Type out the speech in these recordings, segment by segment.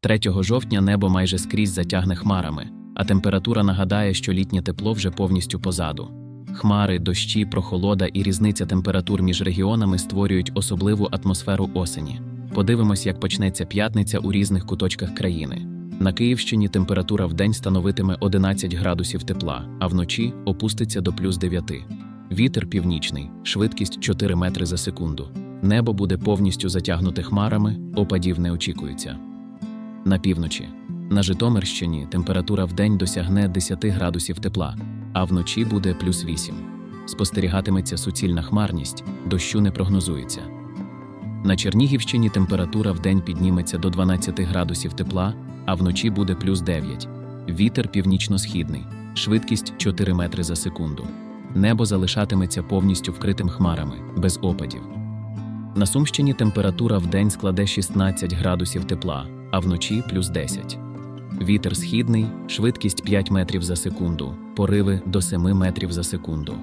3 жовтня небо майже скрізь затягне хмарами, а температура нагадає, що літнє тепло вже повністю позаду. Хмари, дощі, прохолода і різниця температур між регіонами створюють особливу атмосферу осені. Подивимось, як почнеться п'ятниця у різних куточках країни. На Київщині температура в день становитиме 11 градусів тепла, а вночі опуститься до плюс 9. Вітер північний, швидкість 4 метри за секунду. Небо буде повністю затягнуте хмарами, опадів не очікується. На півночі. На Житомирщині температура в досягне 10 градусів тепла, а вночі буде плюс 8. Спостерігатиметься суцільна хмарність, дощу не прогнозується. На Чернігівщині температура в підніметься до 12 градусів тепла, а вночі буде плюс 9. Вітер північно-східний, швидкість 4 метри за секунду. Небо залишатиметься повністю вкритим хмарами, без опадів. На Сумщині температура в день складе 16 градусів тепла, а вночі плюс 10. Вітер східний, швидкість 5 метрів за секунду, пориви до 7 метрів за секунду.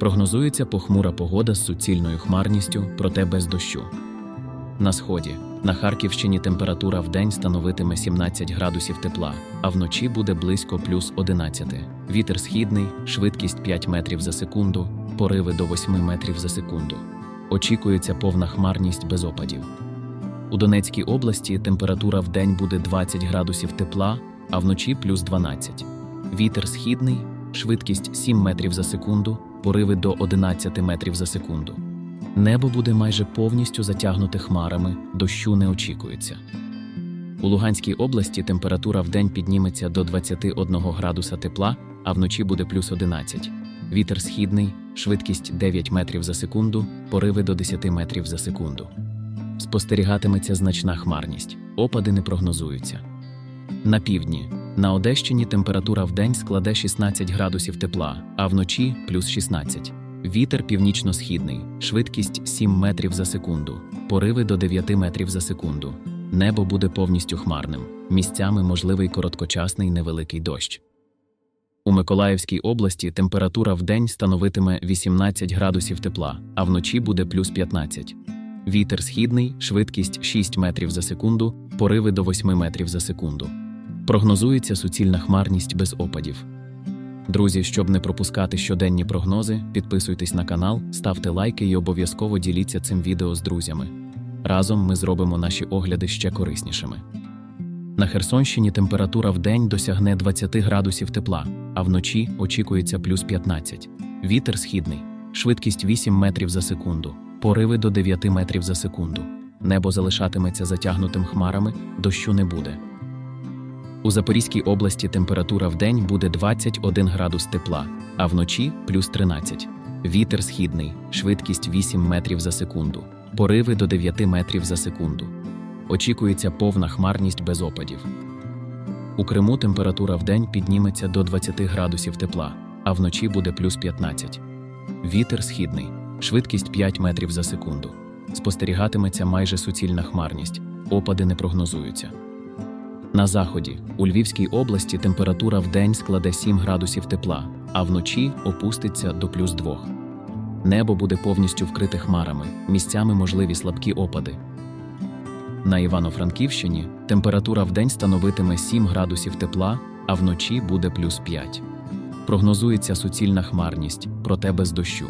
Прогнозується похмура погода з суцільною хмарністю, проте без дощу. На сході на Харківщині температура в день становитиме 17 градусів тепла, а вночі буде близько плюс 11. Вітер східний, швидкість 5 метрів за секунду, пориви до 8 метрів за секунду. Очікується повна хмарність без опадів. У Донецькій області температура в день буде 20 градусів тепла, а вночі плюс 12. Вітер східний, швидкість 7 метрів за секунду, пориви до 11 метрів за секунду. Небо буде майже повністю затягнуте хмарами, дощу не очікується. У Луганській області температура в день підніметься до 21 градуса тепла, а вночі буде плюс 11. Вітер східний, швидкість 9 метрів за секунду, пориви до 10 метрів за секунду. Спостерігатиметься значна хмарність, опади не прогнозуються. На півдні на Одещині температура в день складе 16 градусів тепла, а вночі плюс 16. Вітер північно-східний, швидкість 7 метрів за секунду, пориви до 9 метрів за секунду. Небо буде повністю хмарним, місцями можливий короткочасний невеликий дощ. У Миколаївській області температура в день становитиме 18 градусів тепла, а вночі буде плюс 15. Вітер східний, швидкість 6 метрів за секунду, пориви до 8 метрів за секунду. Прогнозується суцільна хмарність без опадів. Друзі, щоб не пропускати щоденні прогнози, підписуйтесь на канал, ставте лайки і обов'язково діліться цим відео з друзями. Разом ми зробимо наші огляди ще кориснішими. На Херсонщині температура в день досягне 20 градусів тепла, а вночі очікується плюс 15. Вітер східний, швидкість 8 метрів за секунду, пориви до 9 метрів за секунду. Небо залишатиметься затягнутим хмарами, дощу не буде. У Запорізькій області температура в день буде 21 градус тепла, а вночі плюс 13. Вітер східний, швидкість 8 метрів за секунду, пориви до 9 метрів за секунду. Очікується повна хмарність без опадів. У Криму температура в день підніметься до 20 градусів тепла, а вночі буде плюс 15. Вітер східний, швидкість 5 метрів за секунду. Спостерігатиметься майже суцільна хмарність, опади не прогнозуються. На заході у Львівській області температура в день складе 7 градусів тепла, а вночі опуститься до плюс 2. Небо буде повністю вкрите хмарами, місцями можливі слабкі опади. На Івано-Франківщині температура в день становитиме 7 градусів тепла, а вночі буде плюс 5. Прогнозується суцільна хмарність, проте без дощу.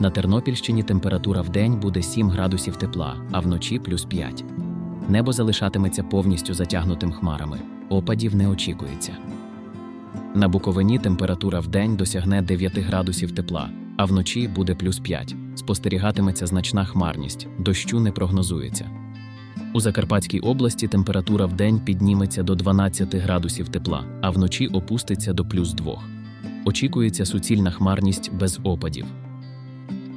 На Тернопільщині температура в день буде 7 градусів тепла, а вночі плюс 5. Небо залишатиметься повністю затягнутим хмарами, опадів не очікується. На Буковині температура в день досягне 9 градусів тепла, а вночі буде плюс 5. Спостерігатиметься значна хмарність, дощу не прогнозується. У Закарпатській області температура в день підніметься до 12 градусів тепла, а вночі опуститься до плюс 2. Очікується суцільна хмарність без опадів.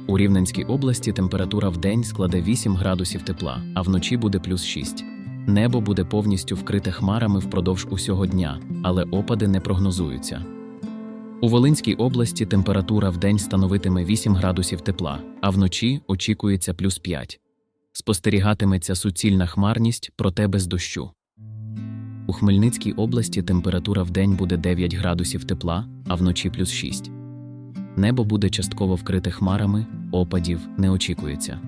У Рівненській області температура в день складе 8 градусів тепла, а вночі буде плюс 6. Небо буде повністю вкрите хмарами впродовж усього дня, але опади не прогнозуються. У Волинській області температура в день становитиме 8 градусів тепла, а вночі очікується плюс 5. Спостерігатиметься суцільна хмарність, проте без дощу. У Хмельницькій області температура в день буде 9 градусів тепла, а вночі плюс 6. Небо буде частково вкрите хмарами, опадів не очікується.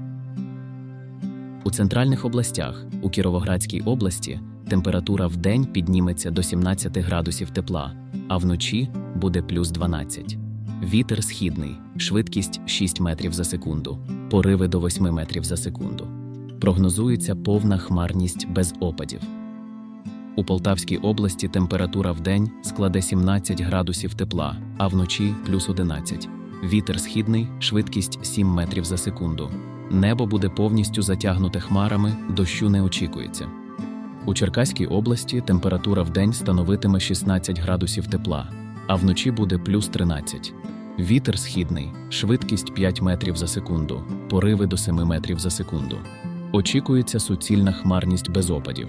У центральних областях, у Кіровоградській області, температура в день підніметься до 17 градусів тепла, а вночі буде плюс 12. Вітер східний, швидкість 6 метрів за секунду, пориви до 8 метрів за секунду. Прогнозується повна хмарність без опадів. У Полтавській області температура в день складе 17 градусів тепла, а вночі плюс 11. Вітер східний, швидкість 7 метрів за секунду. Небо буде повністю затягнуте хмарами, дощу не очікується. У Черкаській області температура в день становитиме 16 градусів тепла, а вночі буде плюс 13. Вітер східний, швидкість 5 метрів за секунду, пориви до 7 метрів за секунду. Очікується суцільна хмарність без опадів.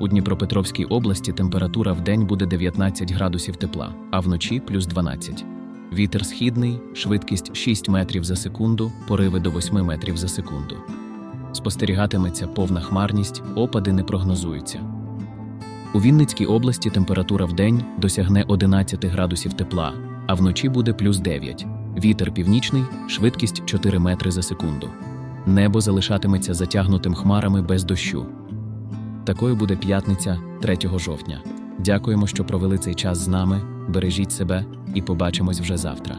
У Дніпропетровській області температура в день буде 19 градусів тепла, а вночі плюс 12. Вітер східний, швидкість 6 метрів за секунду, пориви до 8 метрів за секунду. Спостерігатиметься повна хмарність, опади не прогнозуються. У Вінницькій області температура в день досягне 11 градусів тепла, а вночі буде плюс 9. Вітер північний, швидкість 4 метри за секунду. Небо залишатиметься затягнутим хмарами без дощу. Такою буде п'ятниця 3 жовтня. Дякуємо, що провели цей час з нами. Бережіть себе і побачимось вже завтра.